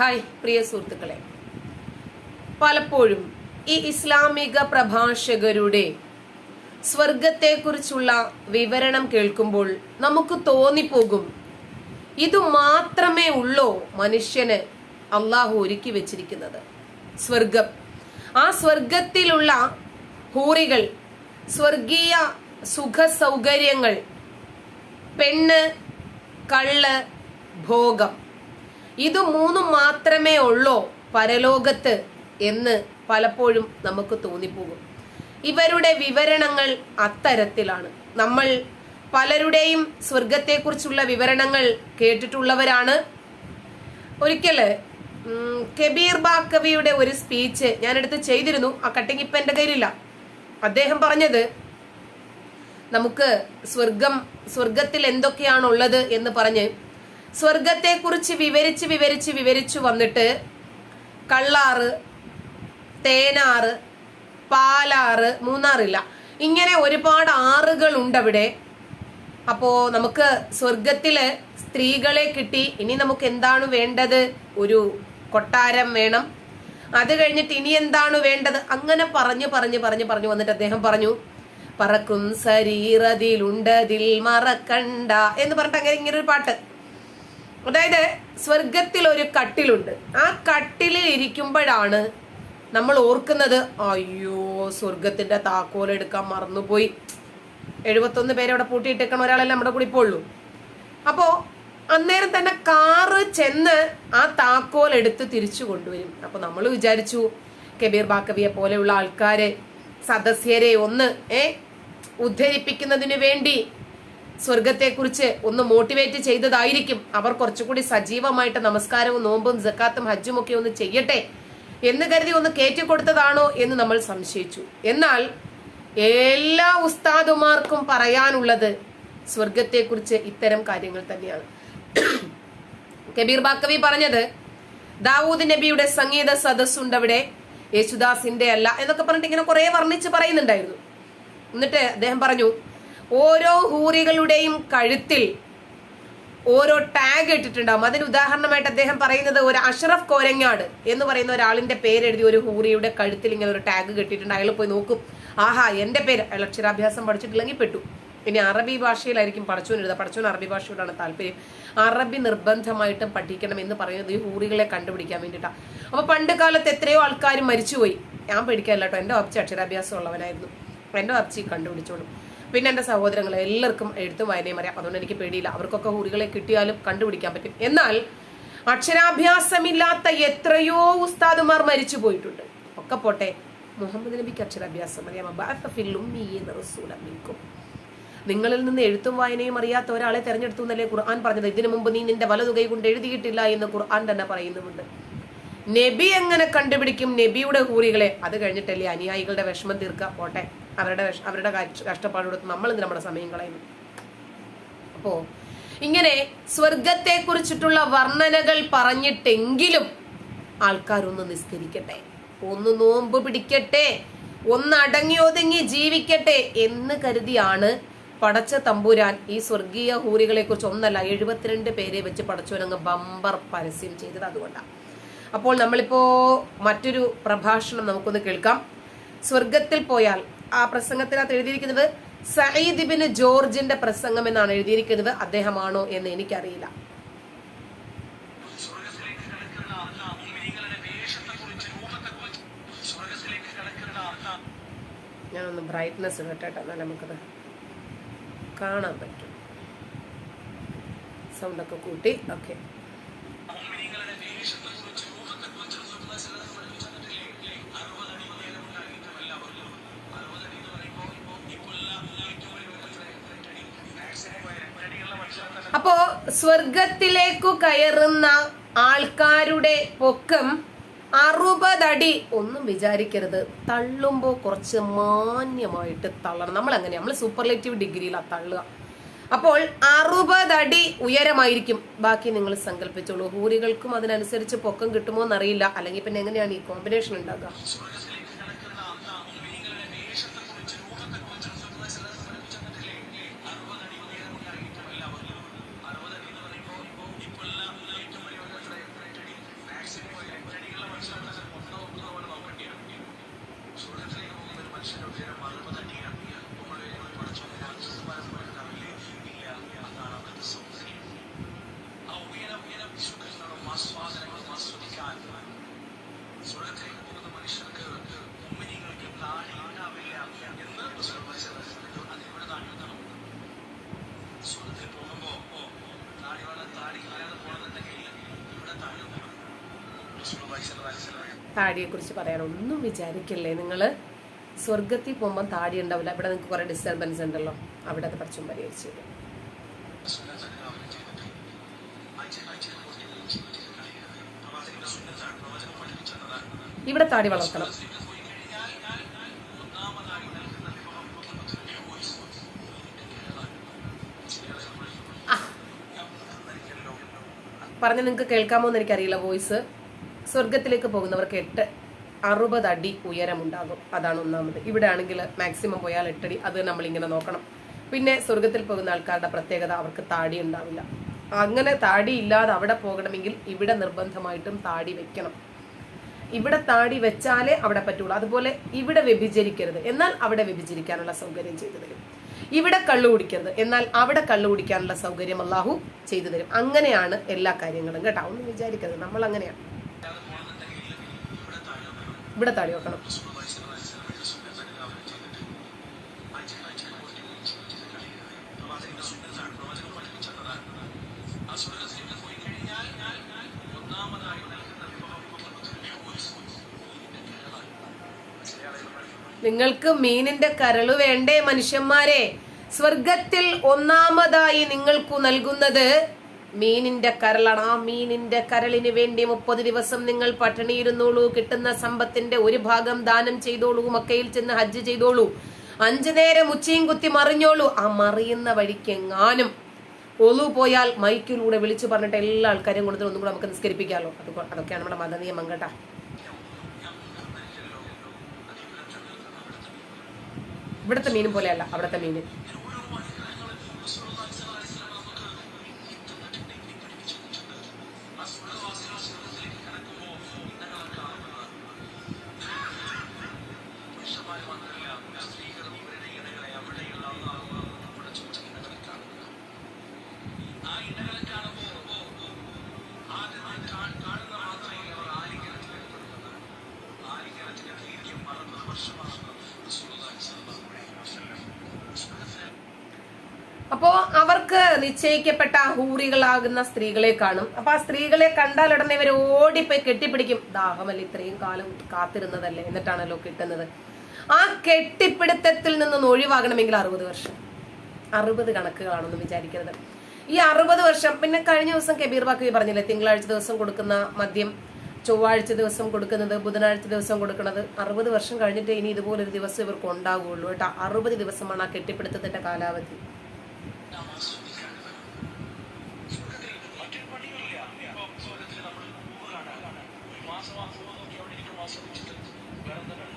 Hi പ്രിയ സുഹൃത്തുക്കളെ. പലപ്പോഴും ഈ ഇസ്ലാമിക പ്രഭാഷകരുടെ സ്വർഗത്തെക്കുറിച്ചുള്ള വിവരണം കേൾക്കുമ്പോൾ നമുക്ക് തോന്നിപ്പോകും ഇത് മാത്രമേ ഉള്ളോ മനുഷ്യന് അള്ളാഹു ഒരുക്കി വെച്ചിരിക്കുന്നത്? സ്വർഗം ആ സ്വർഗത്തിലുള്ള ഹൂറികൾ സ്വർഗീയ സുഖ സൗകര്യങ്ങൾ പെണ്ണ് കള്ള് ഭോഗം. ഇത് മൂന്നും മാത്രമേ ഉള്ളോ പരലോകത്ത് എന്ന് പലപ്പോഴും നമുക്ക് തോന്നിപ്പോകും. ഇവരുടെ വിവരണങ്ങൾ അത്തരത്തിലാണ്. നമ്മൾ പലരുടെയും സ്വർഗത്തെക്കുറിച്ചുള്ള വിവരണങ്ങൾ കേട്ടിട്ടുള്ളവരാണ്. ഒരിക്കൽ കെബീർ കബീർ ബാക്കവിയുടെ ഒരു സ്പീച്ച് ഞാനെടുത്ത് ചെയ്തിരുന്നു. ആ കട്ടിങ് ഇപ്പം എന്റെ കയ്യിലില്ല. അദ്ദേഹം പറഞ്ഞത് നമുക്ക് സ്വർഗം സ്വർഗത്തിൽ എന്തൊക്കെയാണുള്ളത് എന്ന് പറഞ്ഞ് സ്വർഗത്തെക്കുറിച്ച് വിവരിച്ച് വിവരിച്ച് വിവരിച്ചു വന്നിട്ട് കള്ളാറ് തേനാറ് പാലാറ് മൂന്നാറില്ല. ഇങ്ങനെ ഒരുപാട് ആറുകൾ ഉണ്ട് അവിടെ അപ്പോ നമുക്ക് സ്വർഗത്തിൽ സ്ത്രീകളെ കിട്ടി. ഇനി നമുക്ക് എന്താണ് വേണ്ടത്? ഒരു കൊട്ടാരം വേണം. അത് കഴിഞ്ഞിട്ട് ഇനി എന്താണ് വേണ്ടത്? അങ്ങനെ പറഞ്ഞു പറഞ്ഞു പറഞ്ഞു പറഞ്ഞു വന്നിട്ട് അദ്ദേഹം പറഞ്ഞു പറക്കും ശരീരതിലുണ്ടതിൽ മറക്കണ്ട എന്ന് പറഞ്ഞിട്ട് അങ്ങനെ ഇങ്ങനെ ഒരു പാട്ട്. അതായത് സ്വർഗത്തിൽ ഒരു കട്ടിലുണ്ട്. ആ കട്ടിലിൽ ഇരിക്കുമ്പോഴാണ് നമ്മൾ ഓർക്കുന്നത് അയ്യോ സ്വർഗത്തിന്റെ താക്കോൽ എടുക്കാൻ മറന്നുപോയി. എഴുപത്തൊന്ന് പേരെ അവിടെ പൂട്ടിയിട്ടേക്കണ ഒരാളല്ലേ നമ്മുടെ കൂടി ഇപ്പോൾ ഉള്ളൂ അപ്പോ അന്നേരം തന്നെ കാറ് ചെന്ന് ആ താക്കോൽ എടുത്ത് തിരിച്ചു കൊണ്ടുവരും. അപ്പൊ നമ്മൾ വിചാരിച്ചു കബീർ ബാക്കവിയെ പോലെയുള്ള ആൾക്കാരെ സദസ്യരെ ഒന്ന് ഏ ഉദ്ധരിപ്പിക്കുന്നതിന് വേണ്ടി സ്വർഗത്തെക്കുറിച്ച് ഒന്ന് മോട്ടിവേറ്റ് ചെയ്തതായിരിക്കും. അവർ കുറച്ചുകൂടി സജീവമായിട്ട് നമസ്കാരവും നോമ്പും ജക്കാത്തും ഹജ്ജും ഒക്കെ ഒന്ന് ചെയ്യട്ടെ എന്ന് കരുതി ഒന്ന് കയറ്റി കൊടുത്തതാണോ എന്ന് നമ്മൾ സംശയിച്ചു. എന്നാൽ എല്ലാ ഉസ്താദുമാർക്കും പറയാനുള്ളത് സ്വർഗത്തെക്കുറിച്ച് ഇത്തരം കാര്യങ്ങൾ തന്നെയാണ്. കബീർ ബാക്കവി പറഞ്ഞത് ദാവൂദ് നബിയുടെ സംഗീത സദസ്സുണ്ട് അവിടെ യേശുദാസിന്റെ അല്ല എന്നൊക്കെ പറഞ്ഞിട്ട് ഇങ്ങനെ കുറെ വർണിച്ച് പറയുന്നുണ്ടായിരുന്നു. എന്നിട്ട് അദ്ദേഹം പറഞ്ഞു ഓരോ ഹൂറികളുടെയും കഴുത്തിൽ ഓരോ ടാഗ് ഇട്ടിട്ടുണ്ടാവും. അതിന് ഉദാഹരണമായിട്ട് അദ്ദേഹം പറയുന്നത് ഒരു അഷറഫ് കോരങ്ങാട് എന്ന് പറയുന്ന ഒരാളിന്റെ പേരെഴുതി ഒരു ഹൂറിയുടെ കഴുത്തിൽ ഇങ്ങനെ ഒരു ടാഗ് കെട്ടിയിട്ടുണ്ട്. അയാൾ പോയി നോക്കും. ആഹാ എന്റെ പേര്. അയാൾ അക്ഷരാഭ്യാസം പഠിച്ചിട്ടില്ലെങ്കിൽ പെട്ടു. ഇനി അറബി ഭാഷയിലായിരിക്കും പഠിച്ചോൻ എഴുതുക. പഠിച്ചോൻ അറബി ഭാഷയോടാണ് താല്പര്യം. അറബി നിർബന്ധമായിട്ടും പഠിക്കണം എന്ന് പറയുന്നത് ഈ ഹൂറികളെ കണ്ടുപിടിക്കാൻ വേണ്ടിയിട്ടാണ് അപ്പൊ പണ്ട് കാലത്ത് എത്രയോ ആൾക്കാർ മരിച്ചുപോയി. ഞാൻ പേടിക്കാനില്ല കേട്ടോ. എന്റെ അപ്പച്ചി അക്ഷരാഭ്യാസം ഉള്ളവനായിരുന്നു. എന്റെ അപ്പച്ചി കണ്ടുപിടിച്ചോളും. പിന്നെ എന്റെ സഹോദരങ്ങൾ എല്ലാവർക്കും എഴുത്തും വായനയും അറിയാം. അതുകൊണ്ട് എനിക്ക് പേടിയില്ല. അവർക്കൊക്കെ ഹൂറികളെ കിട്ടിയാലും കണ്ടുപിടിക്കാൻ പറ്റും. എന്നാൽ അക്ഷരാഭ്യാസമില്ലാത്ത എത്രയോ ഉസ്താദുമാർ മരിച്ചു പോയിട്ടുണ്ട്. ഒക്കെ പോട്ടെ. മുഹമ്മദ് നബിക്ക് അക്ഷരാഭ്യാസം അറിയാം. നിങ്ങളിൽ നിന്ന് എഴുത്തും വായനയും അറിയാത്ത ഒരാളെ തെരഞ്ഞെടുത്തു എന്നല്ലേ ഖുർആൻ പറഞ്ഞത്? ഇതിനു മുമ്പ് നീ നിന്റെ വലതു കൈ കൊണ്ട് എഴുതിയിട്ടില്ല എന്ന് ഖുർആൻ തന്നെ പറയുന്നുമുണ്ട്. നബി എങ്ങനെ കണ്ടുപിടിക്കും? നബിയുടെ ഹൂറികളെ. അത് കഴിഞ്ഞിട്ടല്ലേ അനുയായികളുടെ വിഷമം തീർക്കുക പോട്ടെ. അവരുടെ അവരുടെ കഷ്ട- കഷ്ടപ്പാട് കൊടുത്ത് നമ്മൾ നമ്മുടെ സമയം കളയുന്നു. അപ്പോ ഇങ്ങനെ സ്വർഗത്തെ കുറിച്ചിട്ടുള്ള വർണനകൾ പറഞ്ഞിട്ടെങ്കിലും ആൾക്കാരൊന്ന് നിസ്കരിക്കട്ടെ. ഒന്ന് നോമ്പ് പിടിക്കട്ടെ. ഒന്ന് അടങ്ങി ഒതുങ്ങി ജീവിക്കട്ടെ എന്ന് കരുതിയാണ് പടച്ച തമ്പുരാൻ ഈ സ്വർഗീയ ഹൂറികളെ കുറിച്ച് ഒന്നല്ല എഴുപത്തിരണ്ട് പേരെ വെച്ച് പടച്ചോനങ്ങ് ബമ്പർ പരസ്യം ചെയ്തത് അതുകൊണ്ടാണ് അപ്പോൾ നമ്മളിപ്പോ മറ്റൊരു പ്രഭാഷണം നമുക്കൊന്ന് കേൾക്കാം. സ്വർഗത്തിൽ പോയാൽ ആ പ്രസംഗത്തിനകത്ത് എഴുതിയിരിക്കുന്നത് സയ്യിദ് ബിൻ ജോർജിന്റെ പ്രസംഗം എന്നാണ് എഴുതിയിരിക്കുന്നത്. അദ്ദേഹമാണോ എന്ന് എനിക്കറിയില്ല. ഞാനൊന്ന് ബ്രൈറ്റ്നെസ് ഇടട്ടെ എന്നാൽ നമുക്കത് കാണാൻ പറ്റും. സൗണ്ടൊക്കെ കൂട്ടി ഓക്കെ അപ്പോ സ്വർഗത്തിലേക്കു കയറുന്ന ആൾക്കാരുടെ പൊക്കം അറുപതടി ഒന്നും വിചാരിക്കരുത്. തള്ളുമ്പോൾ കുറച്ച് മാന്യമായിട്ട് തള്ളണം. നമ്മൾ അങ്ങനെ നമ്മൾ സൂപ്പർലേറ്റീവ് ഡിഗ്രിയിലാ തള്ളുക. അപ്പോൾ അറുപതടി ഉയരമായിരിക്കും. ബാക്കി നിങ്ങൾ സങ്കല്പിച്ചോളൂ ഹൂരികൾക്കും അതിനനുസരിച്ച് പൊക്കം കിട്ടുമോ എന്നറിയില്ല അല്ലെങ്കിൽ പിന്നെ എങ്ങനെയാണ് ഈ കോമ്പിനേഷൻ ഉണ്ടാകുക മനസ്സിലായി താടിയെ കുറിച്ച് പറയാൻ ഒന്നും വിചാരിക്കില്ലേ? നിങ്ങൾ സ്വർഗത്തിൽ പോകുമ്പോൾ താടി ഉണ്ടാവില്ല ഇവിടെ നിങ്ങൾക്ക് കുറേ ഡിസ്റ്റർബൻസ് ഉണ്ടല്ലോ. അവിടെ അത് പറിച്ചും പരിഹരിച്ചു തരും. ഇവിടെ താടി വളർത്തണം. പറഞ്ഞ നിങ്ങൾക്ക് കേൾക്കാമോ എന്ന് എനിക്കറിയില്ല വോയിസ്. സ്വർഗത്തിലേക്ക് പോകുന്നവർക്ക് എട്ട് അറുപത് അടി ഉയരമുണ്ടാകും. അതാണ് ഒന്നാമത്. ഇവിടെ ആണെങ്കിൽ മാക്സിമം പോയാൽ എട്ടടി. അത് നമ്മൾ ഇങ്ങനെ നോക്കണം. പിന്നെ സ്വർഗത്തിൽ പോകുന്ന ആൾക്കാരുടെ പ്രത്യേകത അവർക്ക് താടി ഉണ്ടാവില്ല. അങ്ങനെ താടി ഇല്ലാതെ അവിടെ പോകണമെങ്കിൽ ഇവിടെ നിർബന്ധമായിട്ടും താടി വെക്കണം. ഇവിടെ താടി വെച്ചാലേ അവിടെ പറ്റുള്ളൂ. അതുപോലെ ഇവിടെ വ്യഭിചരിക്കരുത്. എന്നാൽ അവിടെ വ്യഭിചരിക്കാനുള്ള സൗകര്യം ചെയ്തു തരും. ഇവിടെ കള്ളു കുടിക്കരുത്. എന്നാൽ അവിടെ കള്ളു കുടിക്കാനുള്ള സൗകര്യം അള്ളാഹു ചെയ്തു തരും. അങ്ങനെയാണ് എല്ലാ കാര്യങ്ങളും. കേട്ടോ? ഒന്ന് വിചാരിക്കരുത്. നമ്മൾ അങ്ങനെയാണ് ഇവിടെ താടി വെക്കണം. നിങ്ങൾക്ക് മീനിന്റെ കരൾ വേണ്ടേ മനുഷ്യന്മാരെ? സ്വർഗത്തിൽ ഒന്നാമതായി നിങ്ങൾക്കു നൽകുന്നത് മീനിന്റെ കരളാണ്. ആ മീനിന്റെ കരളിന് വേണ്ടി മുപ്പത് ദിവസം നിങ്ങൾ പട്ടിണിയിരുന്നോളൂ. കിട്ടുന്ന സമ്പത്തിന്റെ ഒരു ഭാഗം ദാനം ചെയ്തോളൂ. മക്കയിൽ ചെന്ന് ഹജ്ജ് ചെയ്തോളൂ. അഞ്ചു നേരം ഉച്ചയും കുത്തി മറിഞ്ഞോളൂ. ആ മറിയുന്ന വഴിക്ക് എങ്ങാനും ഒളു പോയാൽ മൈക്കിലൂടെ വിളിച്ചു പറഞ്ഞിട്ട് എല്ലാ ആൾക്കാരെയും കൊടുത്തിട്ട് ഒന്നും കൂടെ നമുക്ക് നിസ്കരിപ്പിക്കാമല്ലോ. അത് അതൊക്കെയാണ് നമ്മുടെ മതനിയമം കേട്ടാ. ഇവിടുത്തെ മീനും പോലെയല്ല. അവിടുത്തെ മീന്. നിശ്ചയിക്കപ്പെട്ട ഹൂറികളാകുന്ന സ്ത്രീകളെ കാണും. അപ്പൊ ആ സ്ത്രീകളെ കണ്ടാൽ ഉടനെ ഇവർ ഓടിപ്പോയി കെട്ടിപ്പിടിക്കും. ദാഹമല്ല ഇത്രയും കാലം കാത്തിരുന്നതല്ലേ? എന്നിട്ടാണല്ലോ കിട്ടുന്നത്. ആ കെട്ടിപ്പിടുത്തത്തിൽ നിന്ന് ഒഴിവാകണമെങ്കിൽ അറുപത് വർഷം. അറുപത് കണക്കുകളാണെന്ന് വിചാരിക്കരുത്. ഈ അറുപത് വർഷം പിന്നെ കഴിഞ്ഞ ദിവസം കബീർ ബാക്കി പറഞ്ഞില്ലേ തിങ്കളാഴ്ച ദിവസം കൊടുക്കുന്ന മദ്യം ചൊവ്വാഴ്ച ദിവസം കൊടുക്കുന്നത് ബുധനാഴ്ച ദിവസം കൊടുക്കുന്നത്. അറുപത് വർഷം കഴിഞ്ഞിട്ട് ഇനി ഇതുപോലൊരു ദിവസം ഇവർക്ക് ഉണ്ടാവുകയുള്ളൂ കേട്ടോ. അറുപത് ദിവസമാണ് ആ കെട്ടിപ്പിടുത്തത്തിന്റെ കാലാവധി മറ്റൊരു പണിയില്ല ഇപ്പൊ സ്വർഗത്തിൽ നമ്മൾ പോവുകയാണ് ഒരു മാസം ആ പൂവ് നോക്കി അവിടെ ഇരിക്കും ആസ്വദിച്ചിട്ട് വേറെ എന്താ പണി?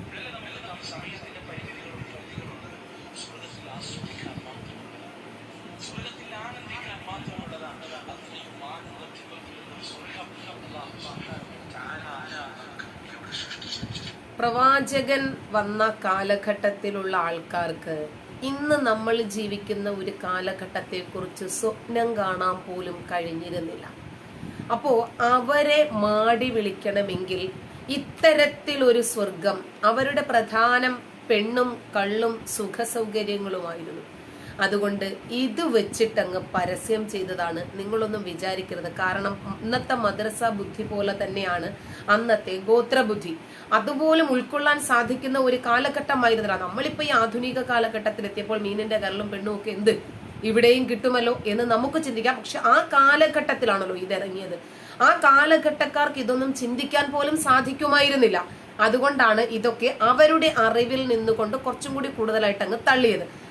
ഇവിടെയല്ലേ നമ്മളെല്ലാം സമയത്തിന്റെ പരിമിതികളും പരിധികളുണ്ട് സ്വർഗത്തിൽ ആസ്വദിക്കാൻ മാത്രമുള്ളത് സ്വർഗത്തിൽ ആനന്ദിക്കാൻ മാത്രമുള്ളതാണ് അത്രയും ആനന്ദത്തിൽ ഒരു സ്വർഗം അല്ലാഹു സുബ്ഹാനഹു വ തആല നമുക്ക് ഇവിടെ സൃഷ്ടിച്ചു പ്രവാചകൻ വന്ന കാലഘട്ടത്തിലുള്ള ആൾക്കാർക്ക് ഇന്ന് നമ്മൾ ജീവിക്കുന്ന ഒരു കാലഘട്ടത്തെക്കുറിച്ച് സ്വപ്നം കാണാൻ പോലും കഴിഞ്ഞിരുന്നില്ല. അപ്പോ അവരെ മാടി വിളിക്കണമെങ്കിൽ ഇത്തരത്തിലൊരു സ്വർഗം അവരുടെ പ്രധാനം പെണ്ണും കള്ളും സുഖസൗകര്യങ്ങളുമായിരുന്നു. അതുകൊണ്ട് ഇത് വെച്ചിട്ടങ്ങ് പരസ്യം ചെയ്തതാണ് നിങ്ങളൊന്നും വിചാരിക്കരുത്. കാരണം ഇന്നത്തെ മദ്രസ ബുദ്ധി പോലെ തന്നെയാണ് അന്നത്തെ ഗോത്രബുദ്ധി അതുപോലും ഉൾക്കൊള്ളാൻ സാധിക്കുന്ന ഒരു കാലഘട്ടമായിരുന്നില്ല. നമ്മളിപ്പോ ഈ ആധുനിക കാലഘട്ടത്തിൽ എത്തിയപ്പോൾ മീനിന്റെ കരളും പെണ്ണും ഒക്കെ എന്ത്? ഇവിടെയും കിട്ടുമല്ലോ എന്ന് നമുക്ക് ചിന്തിക്കാം. പക്ഷെ ആ കാലഘട്ടത്തിലാണല്ലോ ഇതിറങ്ങിയത്. ആ കാലഘട്ടക്കാർക്ക് ഇതൊന്നും ചിന്തിക്കാൻ പോലും സാധിക്കുമായിരുന്നില്ല. അതുകൊണ്ടാണ് ഇതൊക്കെ അവരുടെ അറിവിൽ നിന്നുകൊണ്ട് കുറച്ചും കൂടി കൂടുതലായിട്ട് അങ്ങ് തള്ളിയത്.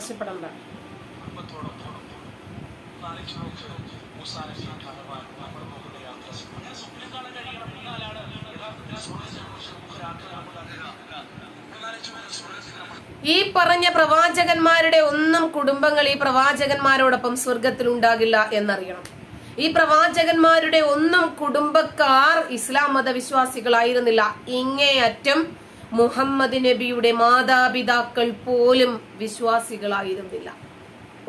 നമ്മൾ ഈ പറഞ്ഞ പ്രവാചകന്മാരുടെ ഒന്നും കുടുംബങ്ങൾ ഈ പ്രവാചകന്മാരോടൊപ്പം സ്വർഗത്തിൽ ഉണ്ടാകില്ല എന്നറിയണം. ഈ പ്രവാചകന്മാരുടെ ഒന്നും കുടുംബക്കാർ ഇസ്ലാം മതവിശ്വാസികളായിരുന്നില്ല. ഇങ്ങേയറ്റം മുഹമ്മദ് നബിയുടെ മാതാപിതാക്കൾ പോലും വിശ്വാസികളായിരുന്നില്ല.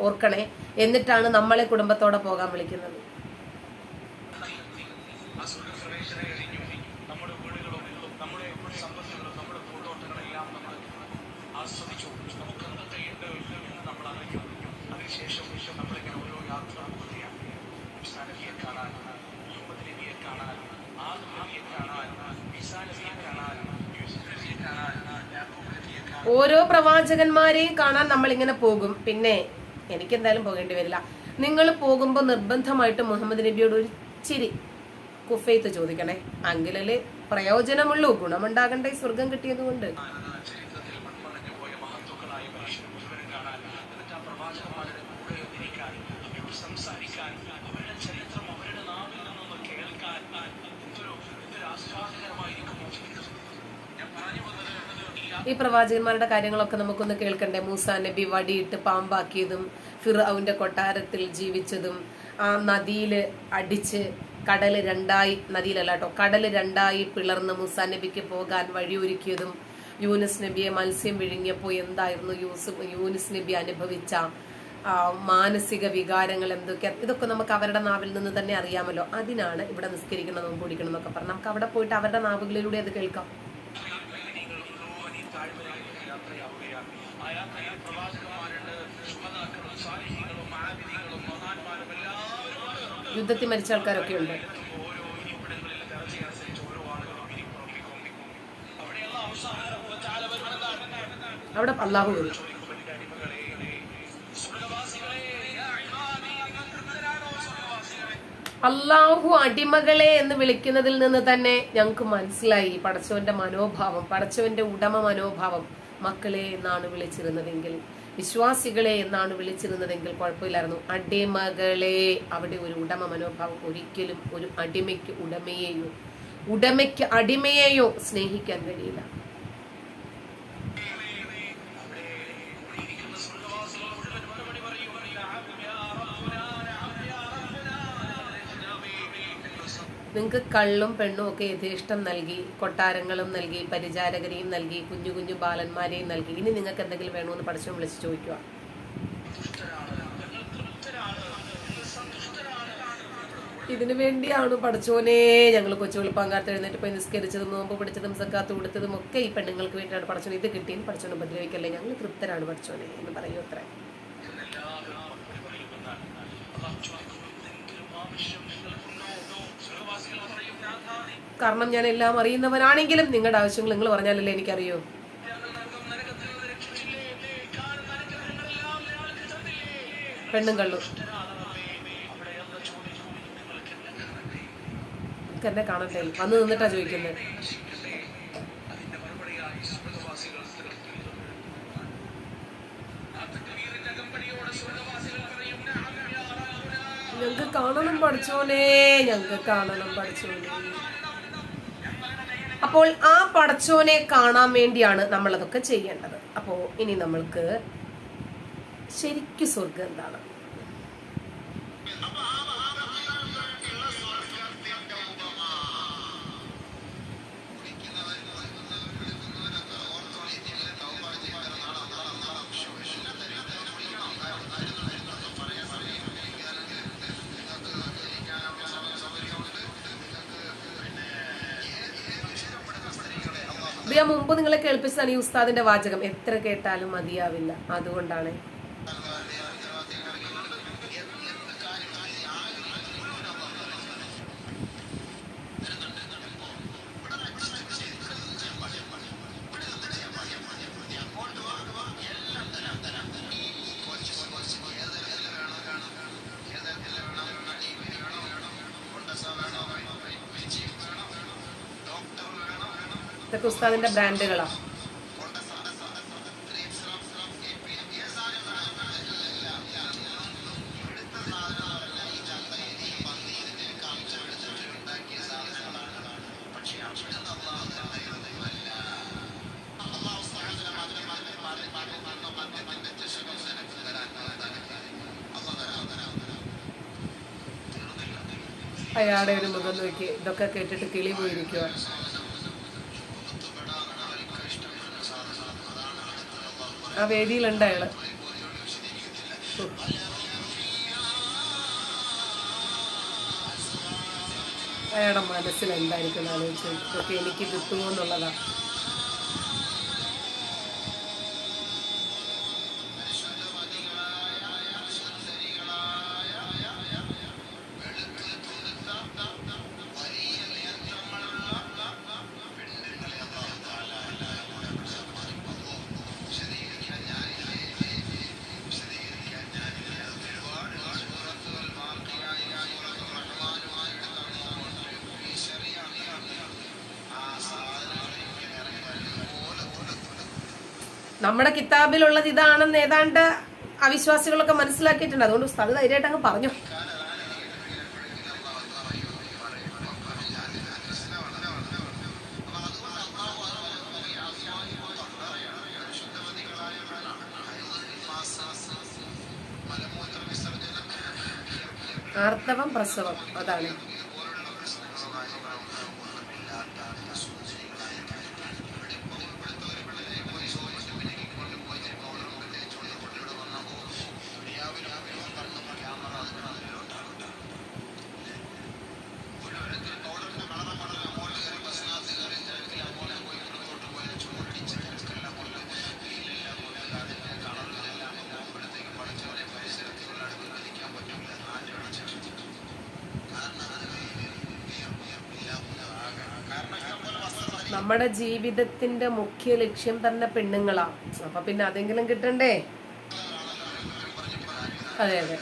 ഓർക്കണേ എന്നിട്ടാണ് നമ്മളെ കുടുംബത്തോടെ പോകാൻ വിളിക്കുന്നത് ആ സ്വർഗപ്രവേശനം കഴിഞ്ഞു നമ്മുടെ വീടുകളും നമ്മുടെ സമ്പത്തുകളും നമ്മുടെ പൂന്തോട്ടങ്ങളെല്ലാം നമ്മൾ ആസ്വദിച്ചു നമുക്ക് എന്തൊക്കെയുണ്ട് എന്ന് നമ്മൾ അറിഞ്ഞു അതിനുശേഷം നമ്മളിങ്ങനെ ഓരോ യാത്ര പോവുകയാണ് ഈസാ നബിയെ കാണാൻ മുഹമ്മദ് നബിയെ കാണാൻ ആദം നബിയെ കാണാൻ ഈസാ നബിയെ കാണാൻ യൂസുഫ് നബിയെ കാണാൻ യാക്കൂബ് നബിയെ കാണാൻ ഓരോ പ്രവാചകന്മാരെയും കാണാൻ നമ്മൾ ഇങ്ങനെ പോകും. പിന്നെ എനിക്ക് എന്തായാലും പോകേണ്ടി വരില്ല. നിങ്ങൾ പോകുമ്പോൾ നിർബന്ധമായിട്ട് മുഹമ്മദ് നബിയോട് ഒരു ചിരി കുഫൈത്ത് ചോദിക്കണേ. അങ്കിലെ പ്രയോജനമുള്ളൂ ഗുണമുണ്ടാകണ്ടേ സ്വർഗം കിട്ടിയത് കൊണ്ട് ഈ പ്രവാചകന്മാരുടെ കാര്യങ്ങളൊക്കെ നമുക്കൊന്ന് കേൾക്കണ്ടേ? മൂസാ നബി വടിയിട്ട് പാമ്പാക്കിയതും ഫിറൌന്റെ കൊട്ടാരത്തിൽ ജീവിച്ചതും ആ നദിയിൽ അടിച്ച് കടൽ രണ്ടായി നദിയിലല്ല കേട്ടോ കടൽ രണ്ടായി പിളർന്ന് മൂസാ നബിക്ക് പോകാൻ വഴിയൊരുക്കിയതും യൂനിസ് നബിയെ മത്സ്യം വിഴുങ്ങിയപ്പോൾ എന്തായിരുന്നു യൂസുഫ് യൂനിസ് നബി അനുഭവിച്ച മാനസിക വികാരങ്ങൾ എന്തൊക്കെ? ഇതൊക്കെ നമുക്ക് അവരുടെ നാവിൽ നിന്ന് തന്നെ അറിയാമല്ലോ. അതിനാണ് ഇവിടെ നിസ്കരിക്കണം നോമ്പ് പിടിക്കണം എന്നൊക്കെ പറഞ്ഞ് നമുക്ക് അവിടെ പോയിട്ട് അവരുടെ നാവുകളിലൂടെ അത് കേൾക്കാം. യുദ്ധത്തിൽ മരിച്ച ആൾക്കാരൊക്കെ ഉണ്ട്. അവിടെ അള്ളാഹു വരും അള്ളാഹു അടിമകളെ എന്ന് വിളിക്കുന്നതിൽ നിന്ന് തന്നെ ഞങ്ങൾക്ക് മനസ്സിലായി. പടച്ചവന്റെ മനോഭാവം പടച്ചവന്റെ ഉടമ മനോഭാവം മക്കളെ എന്നാണ് വിളിച്ചിരുന്നതെങ്കിൽ. വിശ്വാസികളെ എന്നാണ് വിളിച്ചിരുന്നതെങ്കിൽ കുഴപ്പമില്ലായിരുന്നു. അടിമകളെ അവിടെ ഒരു ഉടമ മനോഭാവം ഒരിക്കലും ഒരു അടിമയ്ക്ക് ഉടമയെയോ ഉടമയ്ക്ക് അടിമയെയോ സ്നേഹിക്കാൻ കഴിയില്ല. നിങ്ങൾക്ക് കള്ളും പെണ്ണും ഒക്കെ യഥേഷ്ടം നൽകി കൊട്ടാരങ്ങളും നൽകി പരിചാരകരെയും നൽകി കുഞ്ഞു കുഞ്ഞു ബാലന്മാരെയും നൽകി. ഇനി നിങ്ങൾക്ക് എന്തെങ്കിലും വേണമെന്ന് പഠിച്ചു വിളിച്ച് ചോദിക്കുക ഇതിനു വേണ്ടിയാണ് പഠിച്ചോനെ ഞങ്ങൾ കൊച്ചു വെളുപ്പാങ്കാലത്ത് എഴുന്നേറ്റ് പോയി നിസ്കരിച്ചതും നോമ്പ് പിടിച്ചതും സക്കാത്ത് കൊടുത്തതും ഒക്കെ ഈ പെണ്ണുങ്ങൾക്ക് വേണ്ടിയാണ് പഠിച്ചോനെ ഇത് കിട്ടിയും പഠിച്ചോനെ ഉപദ്രവിക്കല്ലേ? ഞങ്ങൾ തൃപ്തരാണ് പഠിച്ചോനെ എന്ന് പറയൂ അത്ര. കാരണം ഞാൻ എല്ലാം അറിയുന്നവനാണെങ്കിലും നിങ്ങളുടെ ആവശ്യങ്ങൾ നിങ്ങൾ പറഞ്ഞാലല്ലേ എനിക്കറിയൂ. പെണ്ണും കള്ളു. എന്നെ കാണട്ടെ. വന്ന് നിന്നിട്ടാ ചോദിക്കുന്നത് ഞങ്ങൾക്ക് കാണണം പഠിച്ചോനെ. ഞങ്ങൾക്ക് കാണണം പഠിച്ചോനെ. അപ്പോൾ ആ പടച്ചോനെ കാണാൻ വേണ്ടിയാണ് നമ്മളതൊക്കെ ചെയ്യേണ്ടത്. അപ്പോൾ ഇനി നമ്മൾക്ക് ശരിക്കും സ്വർഗം എന്താണ്? മുമ്പ് നിങ്ങളെ കേൾപ്പിച്ചതാണ് ഈ ഉസ്താദിന്റെ വാചകം. എത്ര കേട്ടാലും മതിയാവില്ല. അതുകൊണ്ടാണ് ഉസ്താദിന്റെ ബ്രാൻഡുകളാണ് അയാളുടെ ഒരു മുഖം നോക്കി ഇതൊക്കെ കേട്ടിട്ട് കിളി പോയിരിക്കുവാണ് ആ വേദിയിലുണ്ട് അയാൾ. അയാളുടെ മനസ്സിൽ എന്തായിരിക്കും എന്ന് ആലോചിച്ച് ഇതൊക്കെ എനിക്ക് കിട്ടുമോ എന്നുള്ളതാ. നമ്മുടെ കിതാബിലുള്ളത് ഇതാണെന്ന് ഏതാണ്ട് അവിശ്വാസികളൊക്കെ മനസ്സിലാക്കിയിട്ടുണ്ട്. അതുകൊണ്ട് ഉസ്താദ് ധൈര്യമായിട്ട് അങ്ങ് പറഞ്ഞു. ആർത്തവം പ്രസവം അതാണ്. നമ്മുടെ ജീവിതത്തിന്റെ മുഖ്യ ലക്ഷ്യം തന്നെ പെണ്ണുങ്ങളാ. അപ്പൊ പിന്നെ അതെങ്കിലും കിട്ടണ്ടേ? അതെ അതെ.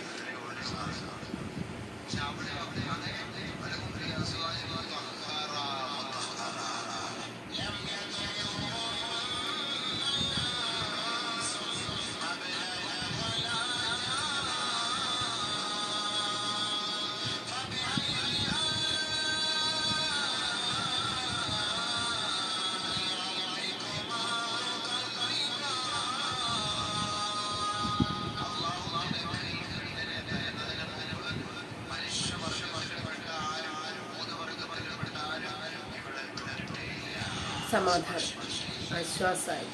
സമാധാനം ആശ്വാസമായി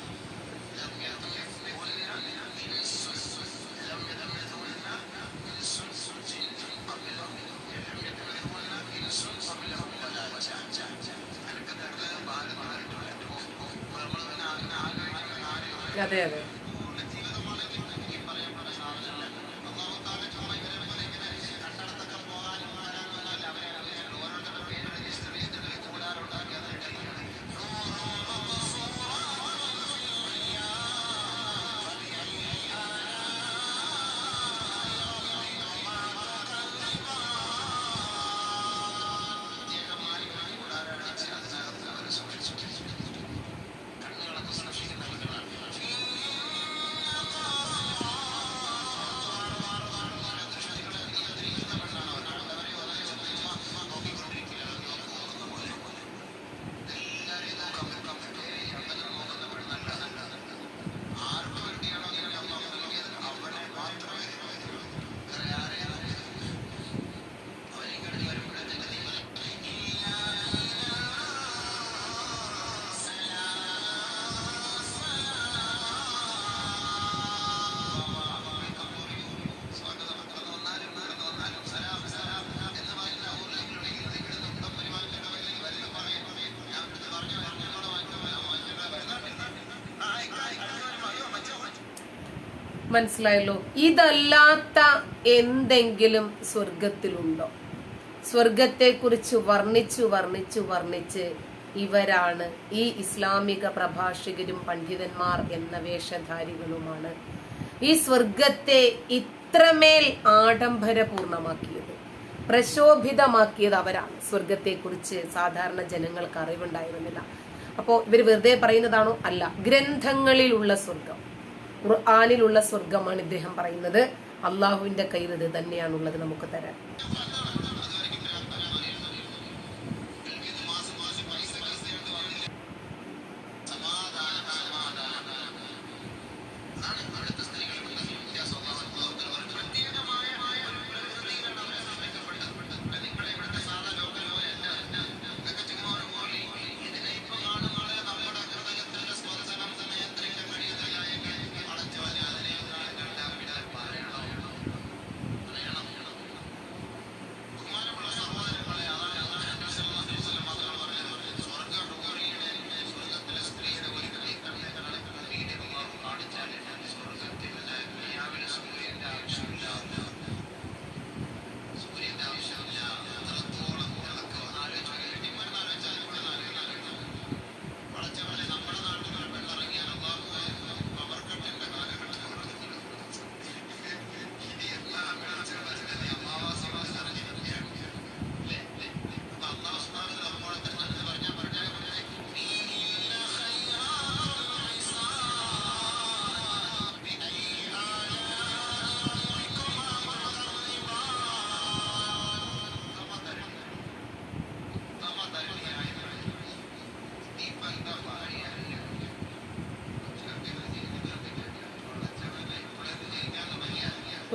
മനസ്സിലായല്ലോ? ഇതല്ലാത്ത എന്തെങ്കിലും സ്വർഗത്തിലുണ്ടോ സ്വർഗത്തെക്കുറിച്ച് വർണിച്ചു വർണിച്ചു വർണിച്ച് ഇവരാണ് ഈ ഇസ്ലാമിക പ്രഭാഷകരും പണ്ഡിതന്മാർ എന്ന വേഷധാരികളുമാണ്. ഈ സ്വർഗത്തെ ഇത്രമേൽ ആഡംബരപൂർണമാക്കിയത് പ്രശോഭിതമാക്കിയത് അവരാണ്. സ്വർഗത്തെക്കുറിച്ച് സാധാരണ ജനങ്ങൾക്ക് അറിവുണ്ടായിരുന്നില്ല. അപ്പോൾ ഇവർ വെറുതെ പറയുന്നതാണോ? അല്ല. ഗ്രന്ഥങ്ങളിലുള്ള സ്വർഗം ഖുർആാനിലുള്ള സ്വർഗമാണ് ഇദ്ദേഹം പറയുന്നത്. അള്ളാഹുവിന്റെ കയ്യിൽ ഇത് തന്നെയാണുള്ളത് നമുക്ക് തരാൻ.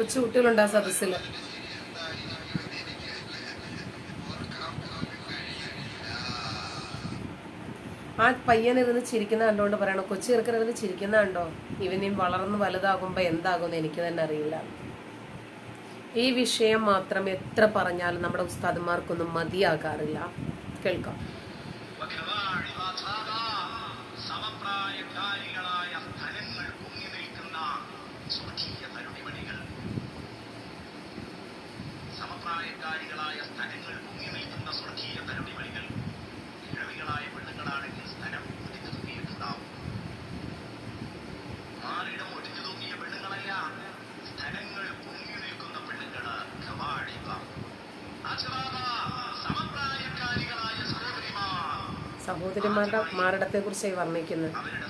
കൊച്ചു കുട്ടികളുണ്ട് ആ സദസ്സിൽ ആ പയ്യനിരുന്ന് ചിരിക്കുന്ന കണ്ടുകൊണ്ട് പറയണം കൊച്ചു ചെറുക്കനിരുന്ന് ചിരിക്കുന്ന കണ്ടോ? ഇവനെയും വളർന്ന് വലുതാകുമ്പോൾ എന്താകുമെന്ന് എനിക്ക് തന്നെ അറിയില്ല. ഈ വിഷയം മാത്രം എത്ര പറഞ്ഞാലും നമ്മുടെ ഉസ്താദന്മാർക്കൊന്നും മതിയാകാറില്ല. കേൾക്കാം വകവാഴിവ ധാരാ സമപ്രായക്കാരികളായ സ്ഥലങ്ങൾ പൊങ്ങി നിൽക്കുന്ന സ്വർഗീയ തരുണിമണികൾ സമപ്രായക്കാരികളായ സ്ഥലങ്ങൾ മുങ്ങി നിൽക്കുന്ന സ്വർഗീയ തരുണിമണികൾ കിഴവികളായ പെണ്ണുങ്ങളാണെങ്കിൽ സ്ഥലം ഒടിഞ്ഞു തൂങ്ങിയിട്ടുണ്ടാവും ആറിടം ഒടിഞ്ഞു തൂങ്ങിയ പെണ്ണുങ്ങളല്ല സ്ഥലങ്ങൾ പൊങ്ങി നിൽക്കുന്ന പെണ്ണുങ്ങൾ കവാടിക സമപ്രായക്കാരികളായ സഹോദരിമാർ. സഹോദരിമാരുടെ മാറിടത്തെ കുറിച്ചായി വർണിക്കുന്നത്. അവരുടെ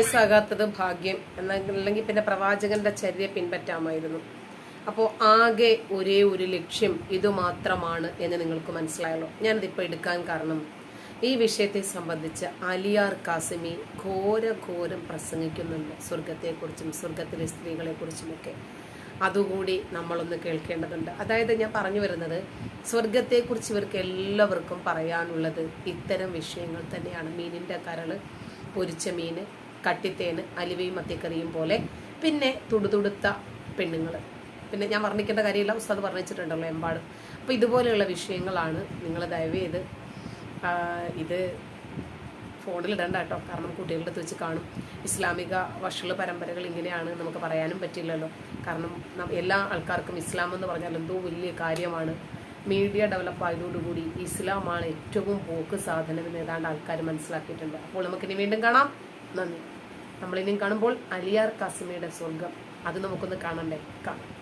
വയസ്സാകാത്തത് ഭാഗ്യം എന്നല്ലെങ്കിൽ പിന്നെ പ്രവാചകന്റെ ചര്യ പിൻപറ്റാമായിരുന്നു. അപ്പോൾ ആകെ ഒരേ ഒരു ലക്ഷ്യം ഇതുമാത്രമാണ് എന്ന് നിങ്ങൾക്ക് മനസ്സിലായല്ലോ. ഞാനിതിപ്പോൾ എടുക്കാൻ കാരണം ഈ വിഷയത്തെ സംബന്ധിച്ച് അലിയാർ കാസിമി ഘോര ഘോരം പ്രസംഗിക്കുന്നുണ്ട് സ്വർഗത്തെക്കുറിച്ചും സ്വർഗത്തിലെ സ്ത്രീകളെക്കുറിച്ചുമൊക്കെ. അതുകൂടി നമ്മളൊന്ന് കേൾക്കേണ്ടതുണ്ട്. അതായത് ഞാൻ പറഞ്ഞു വരുന്നത് സ്വർഗത്തെക്കുറിച്ച് ഇവർക്ക് എല്ലാവർക്കും പറയാനുള്ളത് ഇത്തരം വിഷയങ്ങൾ തന്നെയാണ്. മീനിന്റെ കരൾ പൊരിച്ച മീന് കട്ടിത്തേന് അലിവയും മത്തിക്കറിയും പോലെ പിന്നെ തുടുതുടുത്ത പെണ്ണുങ്ങൾ പിന്നെ ഞാൻ വർണിക്കേണ്ട കാര്യമില്ല ഉസ്താദ് വർണിച്ചിട്ടുണ്ടല്ലോ എമ്പാടും. അപ്പോൾ ഇതുപോലെയുള്ള വിഷയങ്ങളാണ് നിങ്ങൾ ദയവ് ചെയ്ത് ഇത് ഫോണിൽ ഇടണ്ട കേട്ടോ. കാരണം കുട്ടികളുടെ അടുത്ത് വെച്ച് കാണും. ഇസ്ലാമിക വഷള പരമ്പരകൾ ഇങ്ങനെയാണ് നമുക്ക് പറയാനും പറ്റില്ലല്ലോ. കാരണം എല്ലാ ആൾക്കാർക്കും ഇസ്ലാം എന്ന് പറഞ്ഞാൽ എന്തോ വലിയ കാര്യമാണ്. മീഡിയ ഡെവലപ്പ് ആയതോടുകൂടി ഇസ്ലാമാണ് ഏറ്റവും പോക്ക് സാധനം എന്ന് ഏതാണ്ട് ആൾക്കാർ മനസ്സിലാക്കിയിട്ടുണ്ട്. അപ്പോൾ നമുക്കിനി വീണ്ടും കാണാം. നന്ദി. നമ്മളിനിയും കാണുമ്പോൾ അലിയാർ കാസിമയുടെ സ്വർഗം. അത് നമുക്കൊന്ന് കാണണ്ടേ? കാണാം